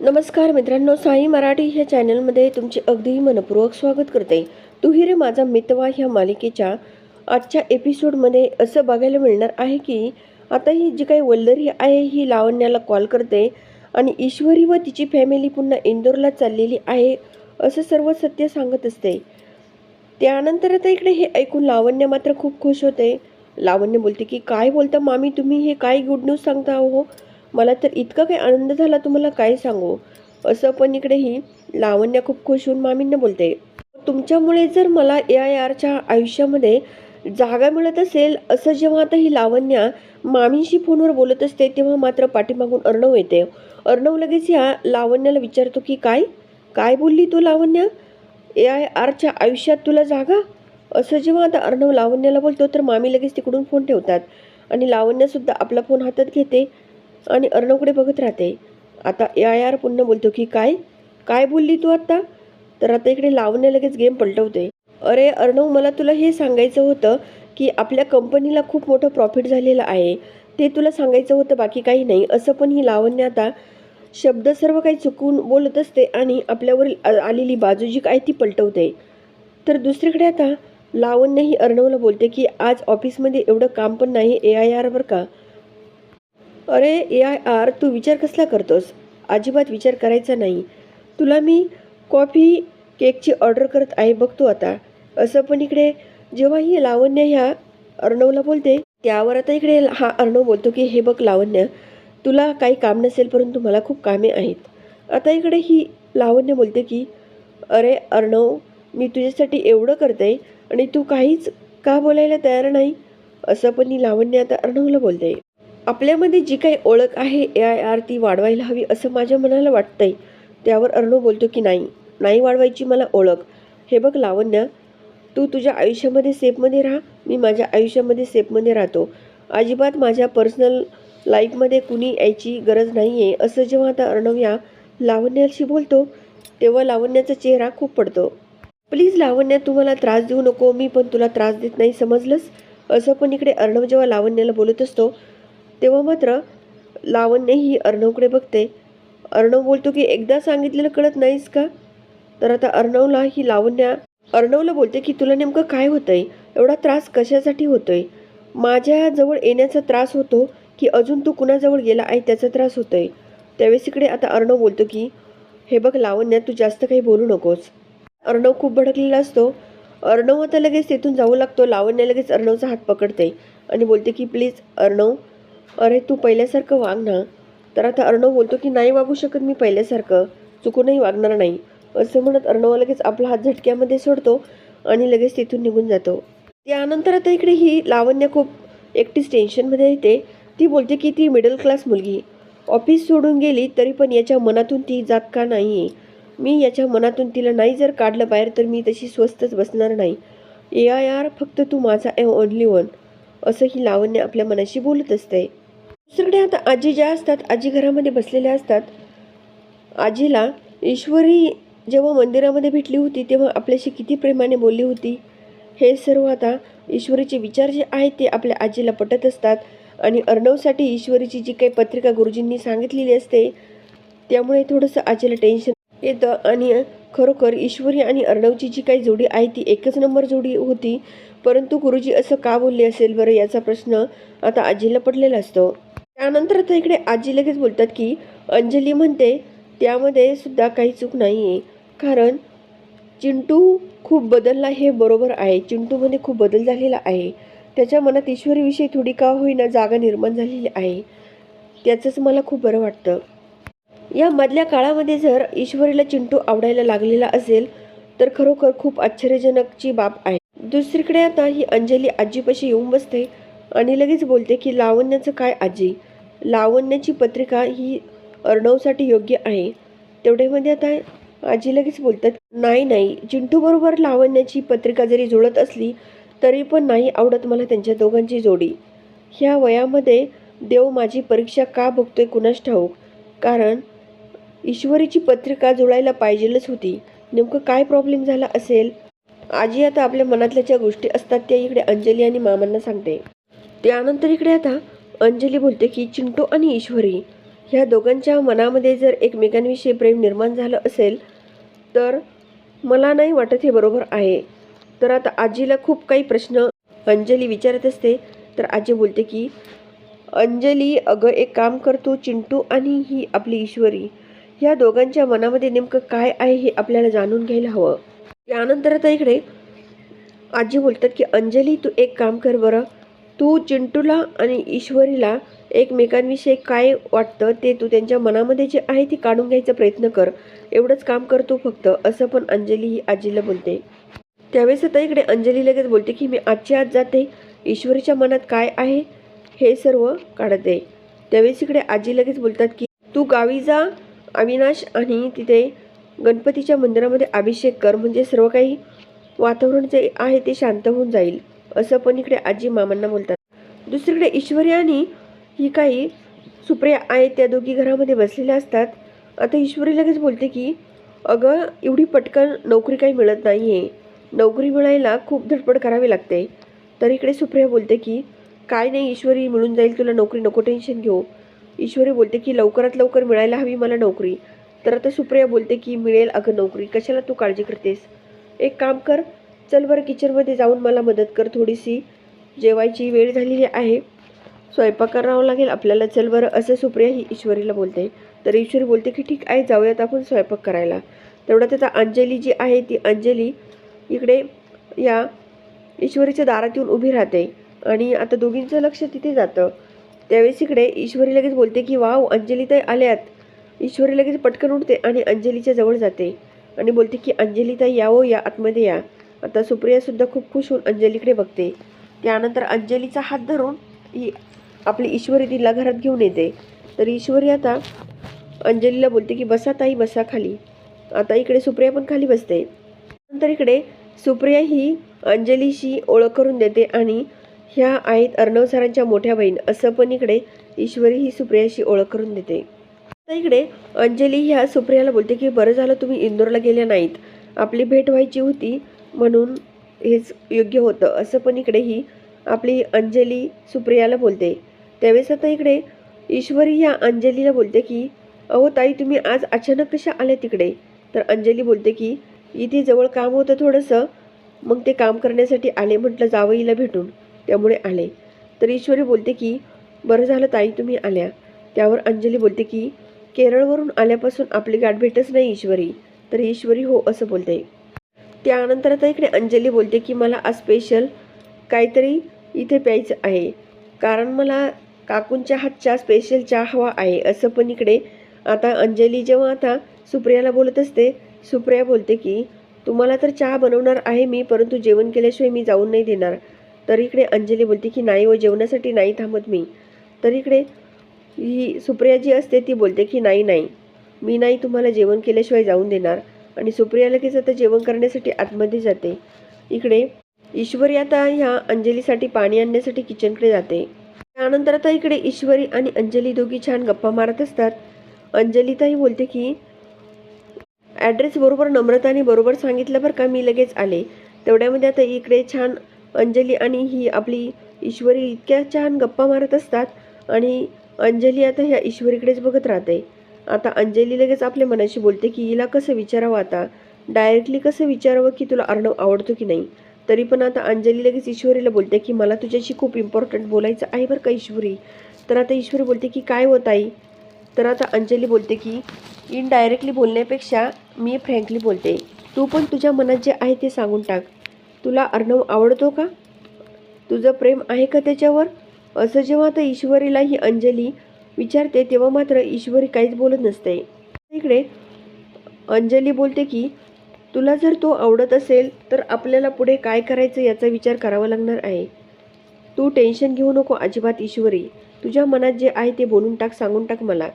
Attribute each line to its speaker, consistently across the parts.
Speaker 1: नमस्कार मित्रांनो साई मराठी ह्या चॅनलमध्ये तुमचे अगदी मनपूर्वक स्वागत करते. तू रे माझा मितवा ह्या मालिकेच्या आजच्या एपिसोडमध्ये असं बघायला मिळणार आहे की आता ही जी काही वल्लरी आहे ही लावण्याला कॉल करते आणि ईश्वरी व तिची फॅमिली पुन्हा इंदोरला चाललेली आहे असं सर्व सत्य सांगत असते. त्यानंतर आता इकडे हे ऐकून लावण्य मात्र खूप खुश होते. लावण्य बोलते की काय बोलता मामी? तुम्ही हे काय गुड न्यूज सांगता हो? मला तर इतका काही आनंद झाला तुम्हाला काय सांगू? असं पण इकडेही लावण्या खूप खुश होऊन मामींना बोलते. तुमच्यामुळे जर मला ए आय आरच्या आयुष्यामध्ये जागा मिळत असेल असं जेव्हा आता ही लावण्या मामींशी फोनवर बोलत असते तेव्हा मात्र पाठीमागून अर्णव येते. अर्णव लगेच या लावण्याला विचारतो की काय? काय बोलली तू लावण्या? ए आय आरच्या आयुष्यात तुला जागा? असं जेव्हा आता अर्णव लावण्याला बोलतो तर मामी लगेच तिकडून फोन ठेवतात. आणि लावण्यासुद्धा आपला फोन हातात घेते. आणि अर्णवकडे बघत राहते? आता ए आय आर पुन्हा बोलतो की काय? काय बोलली तू आत्ता? तर आता इकडे लावण्य लगेच गेम पलटवते. अरे अर्णव मला तुला हे सांगायचं होतं की आपल्या कंपनीला खूप मोठं प्रॉफिट झालेलं आहे. ते तुला सांगायचं होतं बाकी काही नाही. असं पण ही लावण्य आता शब्द सर्व काही चुकून बोलत असते आणि आपल्यावरील आलेली बाजू जी काय ती पलटवते. तर दुसरीकडे आता लावण्यही अर्णवला बोलते की आज ऑफिसमध्ये एवढं काम पण नाही ए आय आरवर का? अरे ए आय आर तू विचार कसला करतोस? अजिबात विचार करायचा नाही. तुला मी कॉफी केकची ऑर्डर करत आहे बघतो आता. असं पण इकडे जेव्हा ही लावण्य ह्या अर्णवला बोलते त्यावर आता इकडे हा अर्णव बोलतो की हे बघ लावण्य तुला काही काम नसेल परंतु मला खूप कामे आहेत. आता इकडे ही लावण्य बोलते की अरे अर्णव मी तुझ्यासाठी एवढं करते आणि तू काहीच का बोलायला तयार नाही? असं पण ही लावण्य आता अर्णवला बोलते. आपल्यामध्ये जी काही ओळख आहे ए आय आर ती वाढवायला हवी असं माझ्या मनाला वाटतंय. त्यावर अर्णव बोलतो की नाही नाही वाढवायची मला ओळख. हे बघ लावण्या तू तुझ्या आयुष्यामध्ये सेफमध्ये राहा मी माझ्या आयुष्यामध्ये सेफमध्ये राहतो. अजिबात माझ्या पर्सनल लाईफमध्ये कुणी यायची गरज नाही आहे असं जेव्हा आता अर्णव या लावण्याशी बोलतो तेव्हा लावण्याचा चेहरा खूप पडतो. प्लीज लावण्या तू मला त्रास देऊ नको मी पण तुला त्रास देत नाही समजलंस? असं पण इकडे अर्णव जेव्हा लावण्याला बोलत असतो तेव्हा मात्र लावण्य ही अर्णवकडे बघते. अर्णव बोलतो की एकदा सांगितलेलं कळत नाहीस का? तर आता अर्णवला ही लावण्या अर्णवला बोलते की तुला नेमकं काय होतंय? एवढा त्रास कशासाठी होतोय? माझ्या जवळ येण्याचा त्रास होतो की अजून तू कुणाजवळ गेला आहे त्याचा त्रास होतोय? त्यावेळेस इकडे आता अर्णव बोलतो की हे बघ लावण्या तू जास्त काही बोलू नकोस. अर्णव खूप भडकलेला असतो. अर्णव आता लगेच तिथून जाऊ लागतो. लावण्या लगेच अर्णवचा हात पकडते आणि बोलते की प्लीज अर्णव अरे तू पहिल्यासारखं वाग ना. तर आता अर्णव बोलतो की नाही वागू शकत मी पहिल्यासारखं. चुकूनही वागणार नाही. असं म्हणत अर्णव लगेच आपला हात झटक्यामध्ये सोडतो आणि लगेच तिथून निघून जातो. त्यानंतर आता इकडे ही लावण्य खूप एकटीच टेन्शनमध्ये येते ती. बोलते की ती मिडल क्लास मुलगी. ऑफिस सोडून गेली तरी पण याच्या मनातून ती जात का नाही आहे मी याच्या मनातून तिला नाही जर काढलं बाहेर तर मी तशी स्वस्तच बसणार नाही. ए आय आर फक्त तू माझा ए ओनली वन असं ही लावण्य आपल्या मनाशी बोलत असते. दुसरीकडे आता आजी ज्या असतात आजी घरामध्ये बसलेल्या असतात आजीला ईश्वरी जेव्हा मंदिरामध्ये भेटली होती तेव्हा आपल्याशी किती प्रेमाने बोलली होती. हे सर्व आता ईश्वरीचे विचार जे आहेत ते आपल्या आजीला पटत असतात. आणि अर्णवसाठी ईश्वरीची जी काही पत्रिका गुरुजींनी सांगितलेली असते त्यामुळे थोडंसं आजीला टेन्शन येतं. आणि खरोखर ईश्वरी आणि अर्णवची जी काही जोडी आहे ती एकच नंबर जोडी होती. परंतु गुरुजी असं का बोलले असेल बरं याचा प्रश्न आता आजीला पडलेला असतो. त्यानंतर आता इकडे आजी लगेच बोलतात की अंजली म्हणते त्यामध्ये सुद्धा काही चूक नाही आहे कारण चिंटू खूप बदलला हे बरोबर आहे. चिंटूमध्ये खूप बदल झालेला आहे. त्याच्या मनात ईश्वरीविषयी थोडी का होईना जागा निर्माण झालेली आहे. त्याचंच मला खूप बरं वाटतं. या मधल्या काळामध्ये जर ईश्वरीला चिंटू आवडायला लागलेला असेल तर खरोखर खूप आश्चर्यजनकची बाब आहे. दुसरीकडे आता ही अंजली आजीपाशी येऊन बसते आणि लगेच बोलते की लावण्याचं काय आजी? लावण्याची पत्रिका ही अर्णवसाठी योग्य आहे. तेवढ्यामध्ये आता आजी लगेच बोलतात नाही नाही चिंटू बरोबर लावण्याची पत्रिका जरी जुळत असली तरी पण नाही आवडत मला त्यांच्या दोघांची जोडी. ह्या वयामध्ये देव माझी परीक्षा का बघतोय कुणास ठाऊक? कारण ईश्वरीची पत्रिका जुळायला पाहिजेलच होती. नेमकं काय प्रॉब्लेम झाला असेल? आजी आता आपल्या मनातल्या ज्या गोष्टी असतात त्या इकडे अंजली आणि मामांना सांगते. त्यानंतर इकडे आता अंजली बोलते की चिंटू आणि ईश्वरी ह्या दोघांच्या मनामध्ये जर एकमेकांविषयी प्रेम निर्माण झालं असेल तर मला नाही वाटत हे बरोबर आहे. तर आता आजीला खूप काही प्रश्न. अंजली विचारत असते. तर आजी बोलते की अंजली अगं एक काम करतो चिंटू आणि ही आपली ईश्वरी या दोघांच्या मनामध्ये नेमकं काय आहे हे आपल्याला जाणून घ्यायला हवं. त्यानंतर आता इकडे आजी बोलतात की अंजली तू एक काम कर बरं. तू चिंटूला आणि ईश्वरीला एकमेकांविषयी काय वाटतं ते तू त्यांच्या मनामध्ये जे आहे ते काढून घ्यायचा प्रयत्न कर. एवढंच काम कर तू फक्त असं पण अंजली ही आजीला बोलते. त्यावेळेस आता इकडे अंजली लगेच बोलते की मी आजची आज जाते. ईश्वरीच्या मनात काय आहे हे सर्व काढते. त्यावेळेस इकडे आजी लगेच बोलतात की तू गावी जा अविनाश आणि तिथे गणपतीच्या मंदिरामध्ये अभिषेक कर. म्हणजे सर्व काही वातावरण जे आहे ते शांत होऊन जाईल. असं पण इकडे आजी मामांना बोलतात. दुसरीकडे ईश्वरी आणि ही काही सुप्रिया आहे त्या दोघी घरामध्ये बसलेल्या असतात. आता ईश्वरी लगेच बोलते की अगं एवढी पटकन नोकरी काही मिळत नाही आहे नोकरी मिळायला खूप धडपड करावी लागते. तर इकडे सुप्रिया बोलते की काय नाही ईश्वरी मिळून जाईल तुला नोकरी नको टेन्शन घेऊ. ईश्वरी बोलते की लवकरात लवकर मिळायला हवी मला नोकरी. तर आता सुप्रिया बोलते की मिळेल अगं नोकरी कशाला तू काळजी करतेस? एक काम कर चल बरं किचनमध्ये जाऊन मला मदत कर थोडीशी. जेवायची वेळ झालेली आहे. स्वयंपाक करावा लागेल. आपल्याला चल बरं असं सुप्रिया ही ईश्वरीला बोलते. तर ईश्वरी बोलते की ठीक आहे जाऊयात आपण स्वयंपाक करायला. तेवढ्यात आता अंजली जी आहे ती अंजली इकडे या ईश्वरीच्या दारात येऊन उभी राहते. आणि आता दोघींचं लक्ष तिथे जातं. त्यावेळेस इकडे ईश्वरी लगेच बोलते की वाव अंजली ताई आल्यात. ईश्वरी लगेच पटकन उठते आणि अंजलीच्या जवळ जाते. आणि बोलते की अंजली ताई यावो हो, या आतमध्ये या. आता सुप्रियासुद्धा खूप खुश होऊन अंजलीकडे बघते. त्यानंतर अंजलीचा हात धरून ही आपली ईश्वरी तिला घरात घेऊन येते. तर ईश्वरी आता अंजलीला बोलते की बसा ताई बसा खाली. आता इकडे सुप्रिया पण खाली बसते. नंतर इकडे सुप्रिया ही अंजलीशी ओळख करून देते आणि ह्या आहेत अर्णव सरांच्या मोठ्या बहीण. असं पण इकडे ईश्वरी ही सुप्रियाशी ओळख करून देते. आता इकडे अंजली ह्या सुप्रियाला बोलते की बरं झालं तुम्ही इंदोरला गेल्या नाहीत. आपली भेट व्हायची होती. म्हणून हेच योग्य होतं. असं पण इकडे ही आपली अंजली सुप्रियाला बोलते. त्यावेळेस आता इकडे ईश्वरी ह्या अंजलीला बोलते की अहो ताई तुम्ही आज अचानक कशा आल्या तिकडे तर अंजली बोलते की इथे जवळ काम होतं थोडंसं. मग ते काम करण्यासाठी आले म्हटलं जावईला भेटून. त्यामुळे आले. तर ईश्वरी बोलते की बरं झालं ताई तुम्ही आल्या. त्यावर अंजली बोलते की केरळवरून आल्यापासून आपली गाठ भेटच नाही ईश्वरी. तर ईश्वरी हो असं बोलते. त्यानंतर आता इकडे अंजली बोलते की मला आज स्पेशल काहीतरी इथे प्यायचं आहे. कारण मला काकूंच्या हातच्या स्पेशल चहा हवा आहे. असं पण इकडे आता अंजली जेव्हा आता सुप्रियाला बोलत असते सुप्रिया बोलते की तुम्हाला तर चहा बनवणार आहे मी परंतु जेवण केल्याशिवाय मी जाऊन नाही देणार. तर इकडे अंजली बोलते की नाही व जेवणासाठी नाही थांबत मी. तर इकडे ही सुप्रिया जी असते ती बोलते की नाही नाही. मी नाही तुम्हाला जेवण केल्याशिवाय जाऊन देणार. आणि सुप्रिया लगेच आता जेवण करण्यासाठी आतमध्ये जाते. इकडे ईश्वरी आता ह्या अंजलीसाठी पाणी आणण्यासाठी किचनकडे जाते. त्यानंतर आता इकडे ईश्वरी आणि अंजली दोघी छान गप्पा मारत असतात. अंजलीताही बोलते की ॲड्रेस बरोबर नम्रताने बरोबर सांगितलं बरं का मी लगेच आले. तेवढ्यामध्ये आता इकडे छान अंजली आणि ही आपली ईश्वरी इतक्या छान गप्पा मारत असतात आणि अंजली आता ह्या ईश्वरीकडेच बघत राहते. आता अंजली लगेच आपल्या मनाशी बोलते की हिला कसं विचारावं आता? डायरेक्टली कसं विचारावं की तुला अर्णव आवडतो की नाही? तरी पण आता अंजली लगेच ईश्वरीला बोलते की मला तुझ्याशी खूप इम्पॉर्टंट बोलायचं आहे बरं का ईश्वरी? तर आता ईश्वरी बोलते की काय होत आई तर आता अंजली बोलते की इनडायरेक्टली बोलण्यापेक्षा मी फ्रँकली बोलते. तू पण तुझ्या मनात जे आहे ते सांगून टाक. तुला अर्णव आवडतो का? तुझं प्रेम आहे का त्याच्यावर? असं जेव्हा आता ईश्वरीला ही अंजली विचारते तेव्हा मात्र ईश्वरी काहीच बोलत नसते. इकडे अंजली बोलते की तुला जर तो आवडत असेल तर आपल्याला पुढे काय करायचं याचा विचार करावा लागणार आहे. तू टेन्शन घेऊ नको अजिबात ईश्वरी. तुझ्या मनात जे आहे ते बोलून टाक सांगून टाक मला.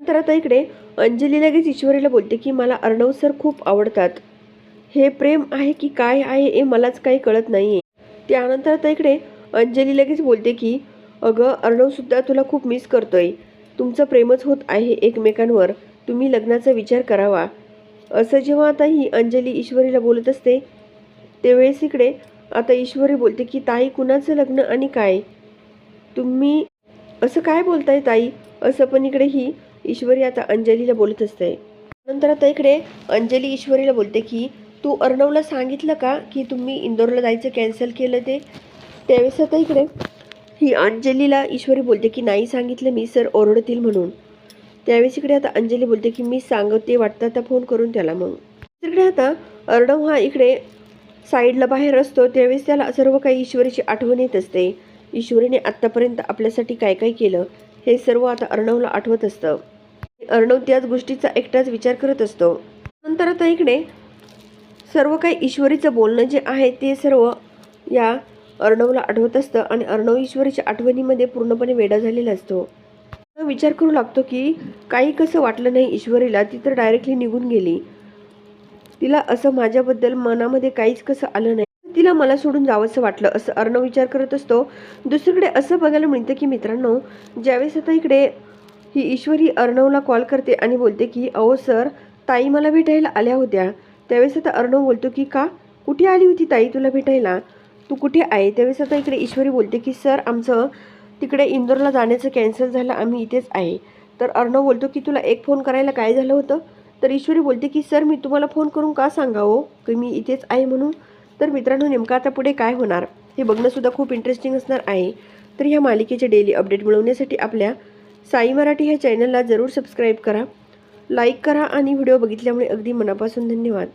Speaker 1: नंतर आता इकडे अंजली लगेच ईश्वरीला बोलते की मला अर्णव सर खूप आवडतात. हे प्रेम आहे की काय आहे हे मलाच काही कळत नाही आहे त्यानंतर आता इकडे अंजली लगेच बोलते की अगं अर्णवसुद्धा तुला खूप मिस करतोय. तुमचं प्रेमच होत आहे एकमेकांवर. तुम्ही लग्नाचा विचार करावा. असं जेव्हा आता ही अंजली ईश्वरीला बोलत असते त्यावेळेस इकडे आता ईश्वरी बोलते की ताई कुणाचं लग्न आणि काय? तुम्ही असं काय बोलताय ताई? असं पण इकडे ही ईश्वरी आता अंजलीला बोलत असते. नंतर आता इकडे अंजली ईश्वरीला बोलते की तू अर्णवला सांगितलं का की तुम्ही इंदोरला जायचं कॅन्सल केलं ते? त्यावेळेस आता इकडे ही अंजलीला ईश्वरी बोलते की नाही सांगितलं मी सर ओरडतील म्हणून. त्यावेळेस इकडे आता अंजली बोलते की मी सांगते वाटतं आता फोन करून त्याला मग. तिकडे आता अर्णव हा इकडे साईडला बाहेर असतो त्यावेळेस त्याला सर्व काही ईश्वरीची आठवण येत असते. ईश्वरीने आत्तापर्यंत आपल्यासाठी काय काय केलं हे सर्व आता अर्णवला आठवत असतं. अर्णव त्याच गोष्टीचा एकटाच विचार करत असतो. नंतर आता इकडे सर्व काही ईश्वरीचं बोलणं जे आहे ते सर्व या अर्णवला आठवत असतं आणि अर्णव ईश्वरीच्या आठवणीमध्ये पूर्णपणे वेडा झालेला असतो. विचार करू लागतो की काही कसं वाटलं नाही ईश्वरीला ती तर डायरेक्टली निघून गेली. तिला असं माझ्याबद्दल मनामध्ये काहीच कसं आलं नाही. तिला मला सोडून जावंसं वाटलं असं अर्णव विचार करत असतो. दुसरीकडे असं बघायला मिळतं की मित्रांनो ज्यावेळेस आता इकडे ही ईश्वरी अर्णवला कॉल करते आणि बोलते की अहो सर ताई मला भेटायला आल्या होत्या. त्यावेळेस आता अर्णव बोलतो की का? कुठे आली होती ताई तुला भेटायला? तू कुठे आहे? त्यावेळेस आता इकडे ईश्वरी बोलते की सर आमचं तिकडे इंदोरला जाण्याचं कॅन्सल झालं. आम्ही इथेच आहे. तर अर्णव बोलतो की तुला एक फोन करायला काय झालं होतं? तर ईश्वरी बोलते की सर मी तुम्हाला फोन करून का सांगावं हो? की मी इथेच आहे म्हणून. तर मित्रांनो नेमकं आता पुढे काय होणार? हे बघणंसुद्धा खूप इंटरेस्टिंग असणार आहे. तर ह्या मालिकेचे डेली अपडेट मिळवण्यासाठी आपल्या साई मराठी ह्या चॅनलला जरूर सबस्क्राईब करा. लाईक करा आणि व्हिडिओ बघितल्यामुळे अगदी मनापासून धन्यवाद.